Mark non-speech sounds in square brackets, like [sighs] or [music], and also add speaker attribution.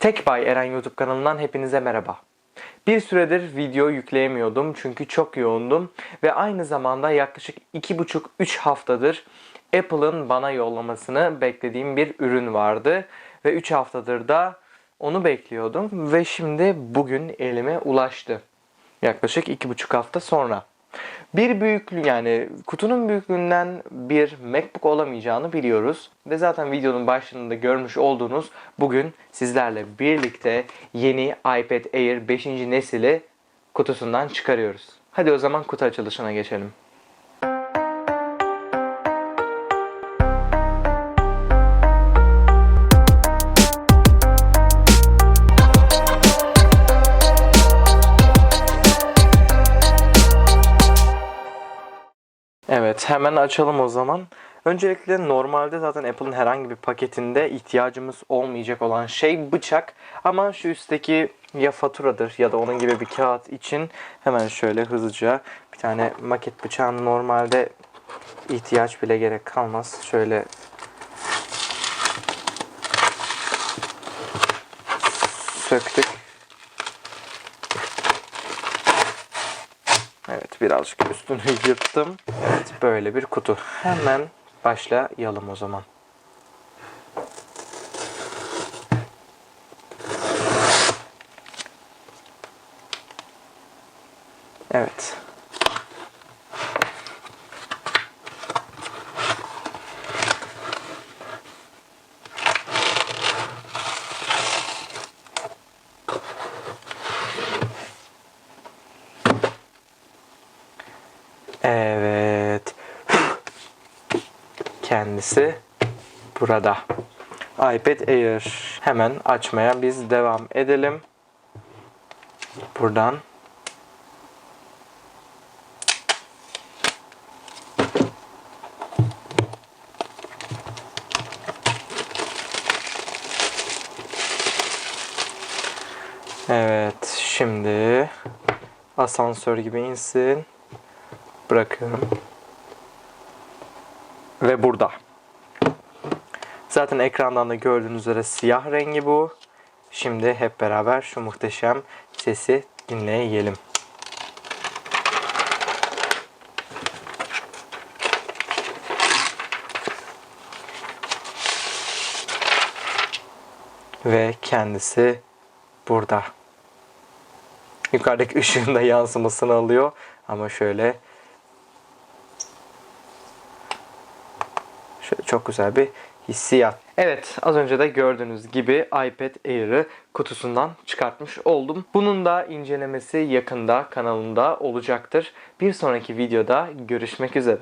Speaker 1: Tek Bay Eren YouTube kanalından hepinize merhaba. Bir süredir video yükleyemiyordum çünkü çok yoğundum ve aynı zamanda yaklaşık 2,5-3 haftadır Apple'ın bana yollamasını beklediğim bir ürün vardı ve 3 haftadır da onu bekliyordum ve şimdi bugün elime ulaştı. Yaklaşık 2,5 hafta sonra. Bir büyüklüğü yani kutunun büyüklüğünden bir MacBook olamayacağını biliyoruz. Ve zaten videonun başlığında görmüş olduğunuz bugün sizlerle birlikte yeni iPad Air 5. nesili kutusundan çıkarıyoruz. Hadi o zaman kutu açılışına geçelim. Evet hemen açalım o zaman. Öncelikle normalde zaten Apple'ın herhangi bir paketinde ihtiyacımız olmayacak olan şey bıçak. Ama şu üstteki ya faturadır ya da onun gibi bir kağıt için hemen şöyle hızlıca bir tane maket bıçağın normalde ihtiyaç bile gerek kalmaz. Şöyle söktük. Evet birazcık üstünü yırttım. Evet böyle bir kutu. Hemen başlayalım o zaman. Evet. Evet. [sighs] Kendisi burada. iPad Air. Hemen açmaya biz devam edelim. Buradan. Evet, şimdi asansör gibi insin bırakıyorum. Ve burada. Zaten ekrandan da gördüğünüz üzere siyah rengi bu. Şimdi hep beraber şu muhteşem sesi dinleyelim. Ve kendisi burada. Yukarıdaki [laughs] ışığın da yansımasını alıyor. Ama şöyle çok güzel bir hissiyat. Evet az önce de gördüğünüz gibi iPad Air'ı kutusundan çıkartmış oldum. Bunun da incelemesi yakında kanalımda olacaktır. Bir sonraki videoda görüşmek üzere.